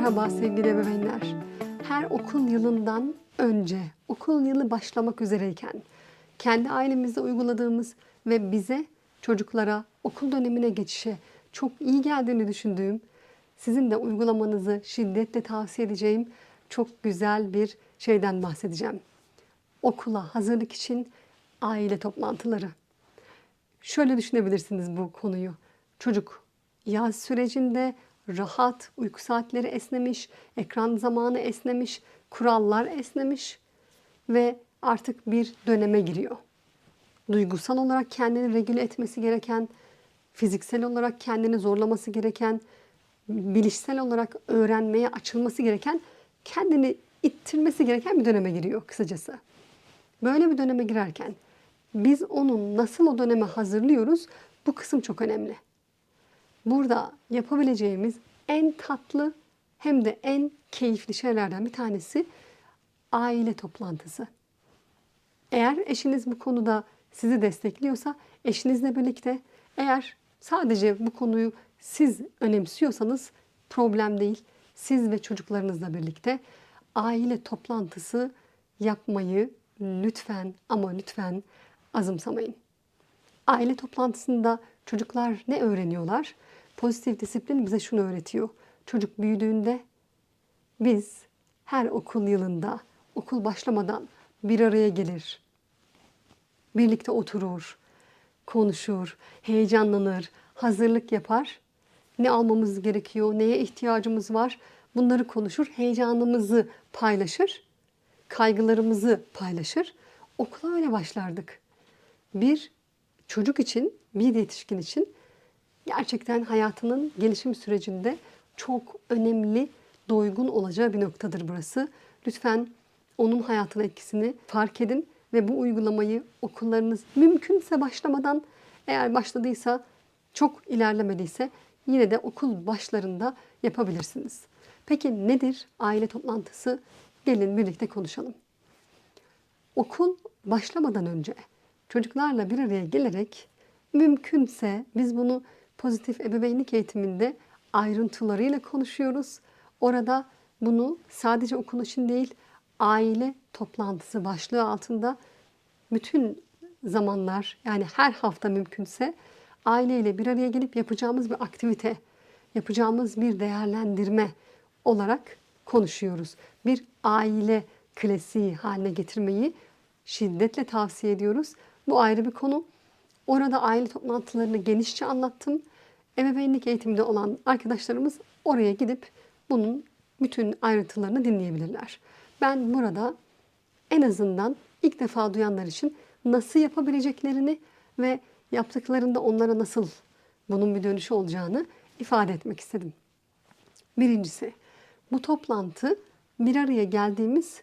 Merhaba sevgili ebeveynler. Her okul yılından önce, okul yılı başlamak üzereyken kendi ailemizde uyguladığımız ve bize çocuklara okul dönemine geçişe çok iyi geldiğini düşündüğüm, sizin de uygulamanızı şiddetle tavsiye edeceğim çok güzel bir şeyden bahsedeceğim. Okula hazırlık için aile toplantıları. Şöyle düşünebilirsiniz bu konuyu. Çocuk yaz sürecinde rahat, uyku saatleri esnemiş, ekran zamanı esnemiş, kurallar esnemiş ve artık bir döneme giriyor. Duygusal olarak kendini regüle etmesi gereken, fiziksel olarak kendini zorlaması gereken, bilişsel olarak öğrenmeye açılması gereken, kendini ittirmesi gereken bir döneme giriyor kısacası. Böyle bir döneme girerken biz onu nasıl o döneme hazırlıyoruz? Bu kısım çok önemli. Burada yapabileceğimiz en tatlı hem de en keyifli şeylerden bir tanesi aile toplantısı. Eğer eşiniz bu konuda sizi destekliyorsa eşinizle birlikte eğer sadece bu konuyu siz önemsiyorsanız problem değil. Siz ve çocuklarınızla birlikte aile toplantısı yapmayı lütfen ama lütfen azımsamayın. Aile toplantısında çocuklar ne öğreniyorlar? Pozitif disiplin bize şunu öğretiyor. Çocuk büyüdüğünde biz her okul yılında, okul başlamadan bir araya gelir. Birlikte oturur, konuşur, heyecanlanır, hazırlık yapar. Ne almamız gerekiyor, neye ihtiyacımız var bunları konuşur, heyecanımızı paylaşır, kaygılarımızı paylaşır. Okula öyle başlardık. Bir çocuk için, bir yetişkin için gerçekten hayatının gelişim sürecinde çok önemli, doygun olacağı bir noktadır burası. Lütfen onun hayatına etkisini fark edin ve bu uygulamayı okullarınız mümkünse başlamadan eğer başladıysa çok ilerlemediyse yine de okul başlarında yapabilirsiniz. Peki nedir aile toplantısı? Gelin birlikte konuşalım. Okul başlamadan önce çocuklarla bir araya gelerek mümkünse biz bunu pozitif ebeveynlik eğitiminde ayrıntılarıyla konuşuyoruz. Orada bunu sadece okul için değil, aile toplantısı başlığı altında bütün zamanlar yani her hafta mümkünse aileyle bir araya gelip yapacağımız bir aktivite, yapacağımız bir değerlendirme olarak konuşuyoruz. Bir aile klasiği haline getirmeyi şiddetle tavsiye ediyoruz. Bu ayrı bir konu. Orada aile toplantılarını genişçe anlattım. Ebeveynlik eğitiminde olan arkadaşlarımız oraya gidip bunun bütün ayrıntılarını dinleyebilirler. Ben burada en azından ilk defa duyanlar için nasıl yapabileceklerini ve yaptıklarında onlara nasıl bunun bir dönüşü olacağını ifade etmek istedim. Birincisi, bu toplantı bir araya geldiğimiz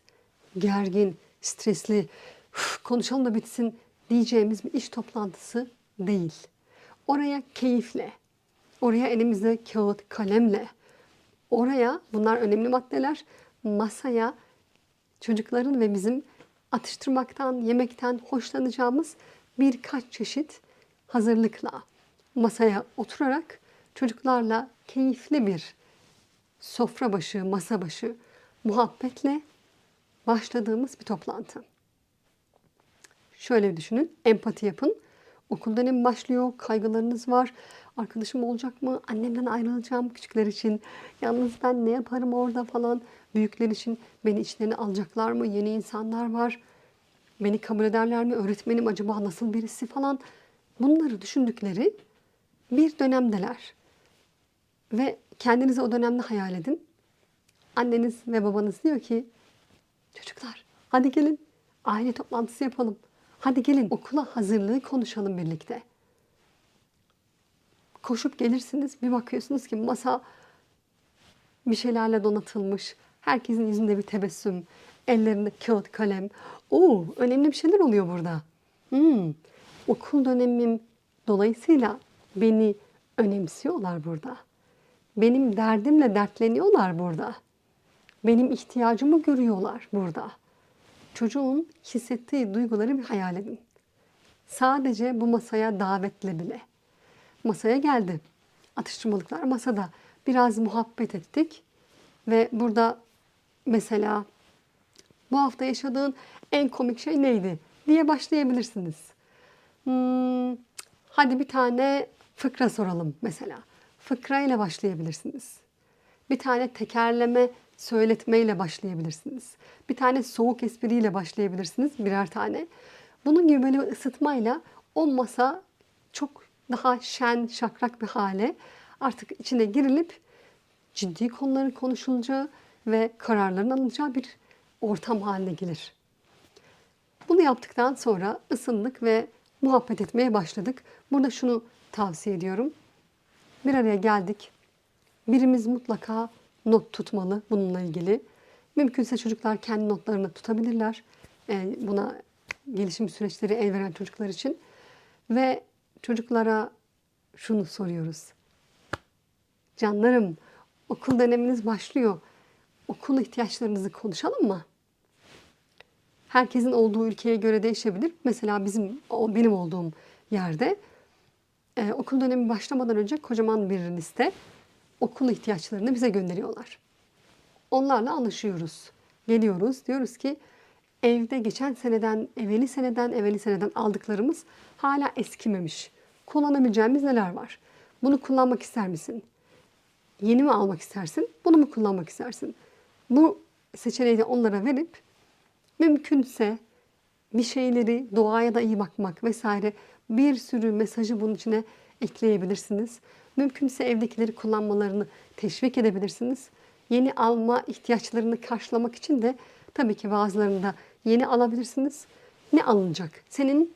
gergin, stresli, "Üf, konuşalım da bitsin diyeceğimiz bir iş toplantısı değil. Oraya keyifle, oraya elimizde kağıt, kalemle, oraya bunlar önemli maddeler, masaya çocukların ve bizim atıştırmaktan, yemekten hoşlanacağımız birkaç çeşit hazırlıkla masaya oturarak çocuklarla keyifli bir sofra başı, masa başı muhabbetle başladığımız bir toplantı. Şöyle düşünün, empati yapın. Okul dönemi başlıyor, kaygılarınız var. Arkadaşım olacak mı? Annemden ayrılacağım küçükler için. Yalnız ben ne yaparım orada falan. Büyükler için beni içlerine alacaklar mı? Yeni insanlar var. Beni kabul ederler mi? Öğretmenim acaba nasıl birisi falan. Bunları düşündükleri bir dönemdeler. Ve kendinizi o dönemde hayal edin. Anneniz ve babanız diyor ki çocuklar hadi gelin aile toplantısı yapalım. Hadi gelin okula hazırlığı konuşalım birlikte. Koşup gelirsiniz bir bakıyorsunuz ki masa bir şeylerle donatılmış. Herkesin yüzünde bir tebessüm. Ellerinde kağıt, kalem. Oo, önemli bir şeyler oluyor burada. Hmm, okul dönemim dolayısıyla beni önemsiyorlar burada. Benim derdimle dertleniyorlar burada. Benim ihtiyacımı görüyorlar burada. Çocuğun hissettiği duyguları bir hayal edin. Sadece bu masaya davetle bile. Masaya geldi. Atıştırmalıklar masada. Biraz muhabbet ettik. Ve burada mesela bu hafta yaşadığın en komik şey neydi diye başlayabilirsiniz. Hmm, hadi bir tane fıkra soralım mesela. Fıkra ile başlayabilirsiniz. Bir tane tekerleme söyletmeyle başlayabilirsiniz. Bir tane soğuk espriyle başlayabilirsiniz birer tane. Bunun gibi böyle ısıtmayla o masa çok daha şen, şakrak bir hale artık içine girilip ciddi konuların konuşulacağı ve kararların alınacağı bir ortam haline gelir. Bunu yaptıktan sonra ısındık ve muhabbet etmeye başladık. Burada şunu tavsiye ediyorum. Bir araya geldik. Birimiz mutlaka not tutmalı bununla ilgili. Mümkünse çocuklar kendi notlarını tutabilirler. Ee, buna gelişim süreçleri el veren çocuklar için. Ve çocuklara şunu soruyoruz. Canlarım, okul döneminiz başlıyor. Okul ihtiyaçlarınızı konuşalım mı? Herkesin olduğu ülkeye göre değişebilir. Mesela bizim, benim olduğum yerde e, okul dönemi başlamadan önce kocaman bir liste okul ihtiyaçlarını bize gönderiyorlar. Onlarla anlaşıyoruz. Geliyoruz. Diyoruz ki evde geçen seneden, evveli seneden, evveli seneden aldıklarımız hala eskimemiş. Kullanabileceğimiz neler var? Bunu kullanmak ister misin? Yeni mi almak istersin? Bunu mu kullanmak istersin? Bu seçeneği de onlara verip mümkünse bir şeyleri doğaya da iyi bakmak vesaire bir sürü mesajı bunun içine ekleyebilirsiniz. Mümkünse evdekileri kullanmalarını teşvik edebilirsiniz. Yeni alma ihtiyaçlarını karşılamak için de tabii ki bazılarını da yeni alabilirsiniz. Ne alınacak? Senin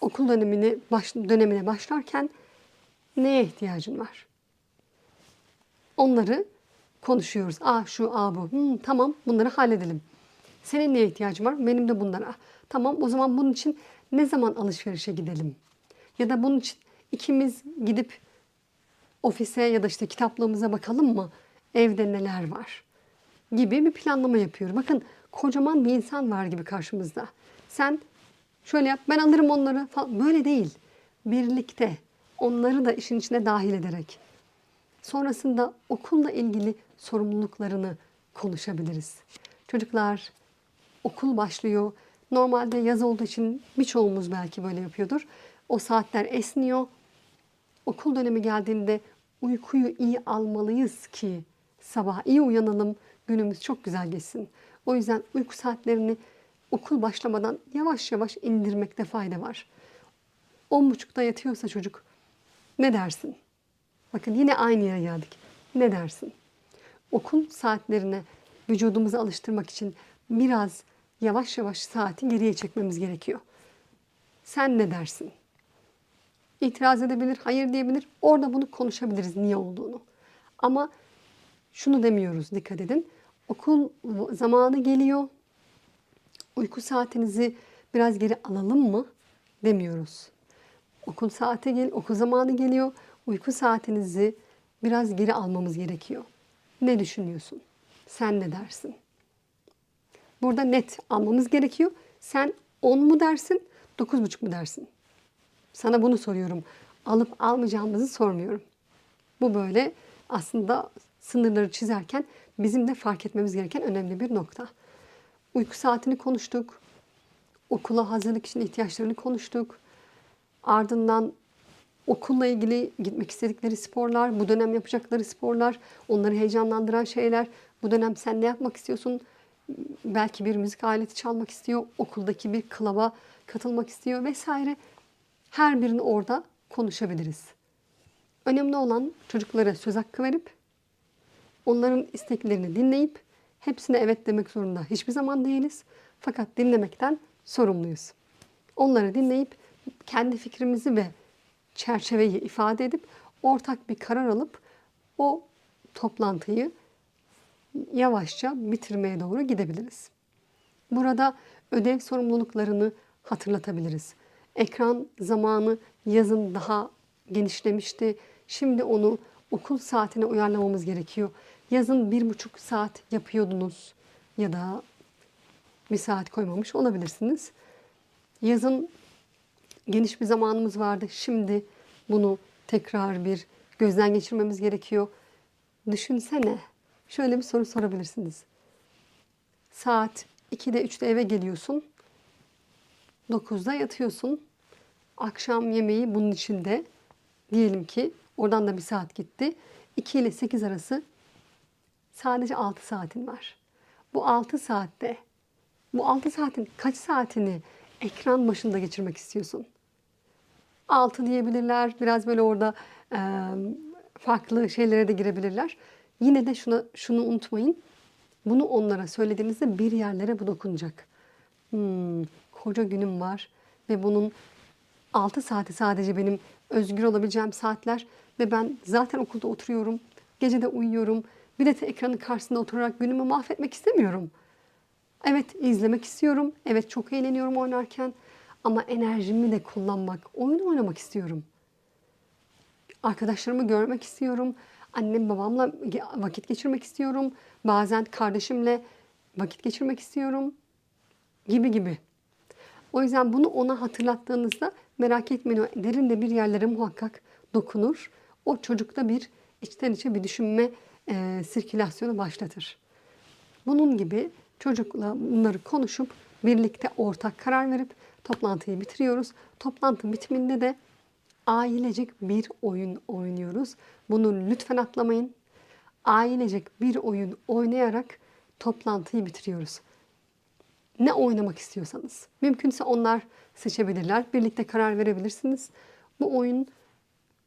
okul dönemini baş, dönemine başlarken neye ihtiyacın var? Onları konuşuyoruz. Aa şu, aa bu. Hmm, tamam bunları halledelim. Senin neye ihtiyacın var? Benim de bunlara. Tamam o zaman bunun için ne zaman alışverişe gidelim? Ya da bunun için ikimiz gidip ofise ya da işte kitaplığımıza bakalım mı? Evde neler var? Gibi bir planlama yapıyorum. Bakın kocaman bir insan var gibi karşımızda. Sen şöyle yap ben alırım onları falan. Böyle değil. Birlikte onları da işin içine dahil ederek. Sonrasında okulla ilgili sorumluluklarını konuşabiliriz. Çocuklar okul başlıyor. Normalde yaz olduğu için birçoğumuz belki böyle yapıyordur. O saatler esniyor. Okul dönemi geldiğinde uykuyu iyi almalıyız ki sabah iyi uyanalım, günümüz çok güzel geçsin. O yüzden uyku saatlerini okul başlamadan yavaş yavaş indirmekte fayda var. 10.30'da yatıyorsa çocuk ne dersin? Bakın yine aynı yere geldik. Ne dersin? Okul saatlerine vücudumuzu alıştırmak için biraz yavaş yavaş saati geriye çekmemiz gerekiyor. Sen ne dersin? İtiraz edebilir, hayır diyebilir. Orada bunu konuşabiliriz niye olduğunu. Ama şunu demiyoruz dikkat edin. Okul zamanı geliyor. Uyku saatinizi biraz geri alalım mı demiyoruz. Okul saati gel, okul zamanı geliyor. Uyku saatinizi biraz geri almamız gerekiyor. Ne düşünüyorsun? Sen ne dersin? Burada net almamız gerekiyor. Sen 10 mu dersin, 9,5 mu dersin? Sana bunu soruyorum. Alıp almayacağımızı sormuyorum. Bu böyle aslında sınırları çizerken bizim de fark etmemiz gereken önemli bir nokta. Uyku saatini konuştuk. Okula hazırlık için ihtiyaçlarını konuştuk. Ardından okulla ilgili gitmek istedikleri sporlar, bu dönem yapacakları sporlar, onları heyecanlandıran şeyler. Bu dönem sen ne yapmak istiyorsun? Belki bir müzik aleti çalmak istiyor, okuldaki bir klaba katılmak istiyor vesaire. Her birini orada konuşabiliriz. Önemli olan çocuklara söz hakkı verip onların isteklerini dinleyip hepsine evet demek zorunda hiçbir zaman değiliz. Fakat dinlemekten sorumluyuz. Onları dinleyip kendi fikrimizi ve çerçeveyi ifade edip ortak bir karar alıp o toplantıyı yavaşça bitirmeye doğru gidebiliriz. Burada ödev sorumluluklarını hatırlatabiliriz. Ekran zamanı yazın daha genişlemişti. Şimdi onu okul saatine uyarlamamız gerekiyor. Yazın bir buçuk saat yapıyordunuz ya da bir saat koymamış olabilirsiniz. Yazın geniş bir zamanımız vardı. Şimdi bunu tekrar bir gözden geçirmemiz gerekiyor. Düşünsene şöyle bir soru sorabilirsiniz. Saat 2'de 3'te eve geliyorsun. 9'da yatıyorsun. Akşam yemeği bunun içinde. Diyelim ki oradan da bir saat gitti. 2 ile 8 arası sadece 6 saatin var. Bu 6 saatte bu 6 saatin kaç saatini ekran başında geçirmek istiyorsun? 6 diyebilirler. Biraz böyle orada e, farklı şeylere de girebilirler. Yine de şunu, şunu unutmayın. Bunu onlara söylediğinizde bir yerlere bu dokunacak. Hmm, koca günüm var ve bunun 6 saati sadece benim özgür olabileceğim saatler ve ben zaten okulda oturuyorum, gece de uyuyorum. Bir de ekranın karşısında oturarak günümü mahvetmek istemiyorum. Evet izlemek istiyorum, evet çok eğleniyorum oynarken ama enerjimi de kullanmak, oyun oynamak istiyorum. Arkadaşlarımı görmek istiyorum. Annem babamla vakit geçirmek istiyorum. Bazen kardeşimle vakit geçirmek istiyorum. Gibi gibi. O yüzden bunu ona hatırlattığınızda merak etmeyin o derinde bir yerlere muhakkak dokunur. O çocukta bir içten içe bir düşünme e, sirkülasyonu başlatır. Bunun gibi çocukla bunları konuşup birlikte ortak karar verip toplantıyı bitiriyoruz. Toplantı bitiminde de ailecek bir oyun oynuyoruz. Bunu lütfen atlamayın. Ailecek bir oyun oynayarak toplantıyı bitiriyoruz. Ne oynamak istiyorsanız. Mümkünse onlar seçebilirler. Birlikte karar verebilirsiniz. Bu oyun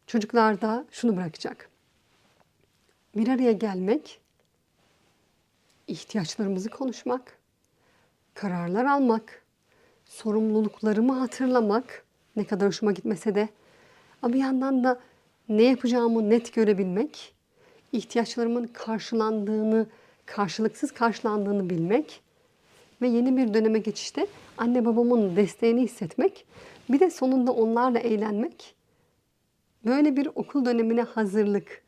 çocuklarda şunu bırakacak. Bir araya gelmek, ihtiyaçlarımızı konuşmak, kararlar almak, sorumluluklarımı hatırlamak ne kadar hoşuma gitmese de ama bir yandan da ne yapacağımı net görebilmek, ihtiyaçlarımın karşılandığını, karşılıksız karşılandığını bilmek ve yeni bir döneme geçişte anne babamın desteğini hissetmek, bir de sonunda onlarla eğlenmek. Böyle bir okul dönemine hazırlık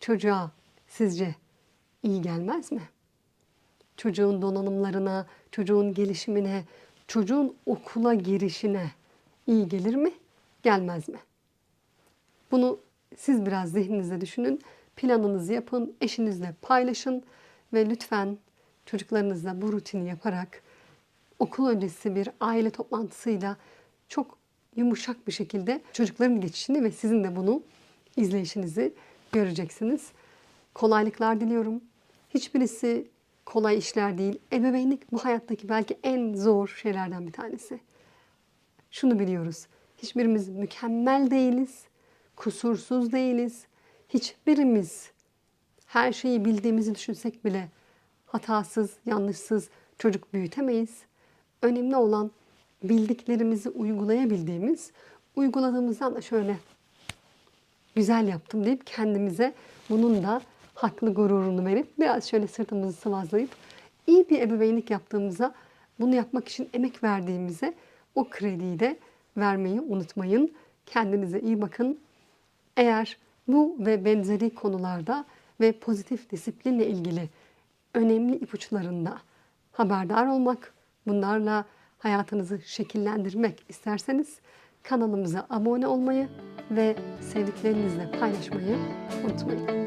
çocuğa sizce iyi gelmez mi? çocuğun donanımlarına, çocuğun gelişimine, çocuğun okula girişine iyi gelir mi? Gelmez mi? Bunu siz biraz zihninizde düşünün, planınızı yapın, eşinizle paylaşın ve lütfen çocuklarınızla bu rutini yaparak okul öncesi bir aile toplantısıyla çok yumuşak bir şekilde çocukların geçişini ve sizin de bunu izleyişinizi göreceksiniz. Kolaylıklar diliyorum. Hiçbirisi kolay işler değil. Ebeveynlik bu hayattaki belki en zor şeylerden bir tanesi. Şunu biliyoruz. Hiçbirimiz mükemmel değiliz. Kusursuz değiliz. Hiçbirimiz her şeyi bildiğimizi düşünsek bile hatasız, yanlışsız çocuk büyütemeyiz. Önemli olan bildiklerimizi uygulayabildiğimiz, uyguladığımızdan da şöyle güzel yaptım deyip kendimize bunun da haklı gururunu verip biraz şöyle sırtımızı sıvazlayıp iyi bir ebeveynlik yaptığımıza bunu yapmak için emek verdiğimize o krediyi de vermeyi unutmayın. Kendinize iyi bakın. Eğer bu ve benzeri konularda ve pozitif disiplinle ilgili önemli ipuçlarında haberdar olmak, bunlarla hayatınızı şekillendirmek isterseniz kanalımıza abone olmayı ve sevdiklerinizle paylaşmayı unutmayın.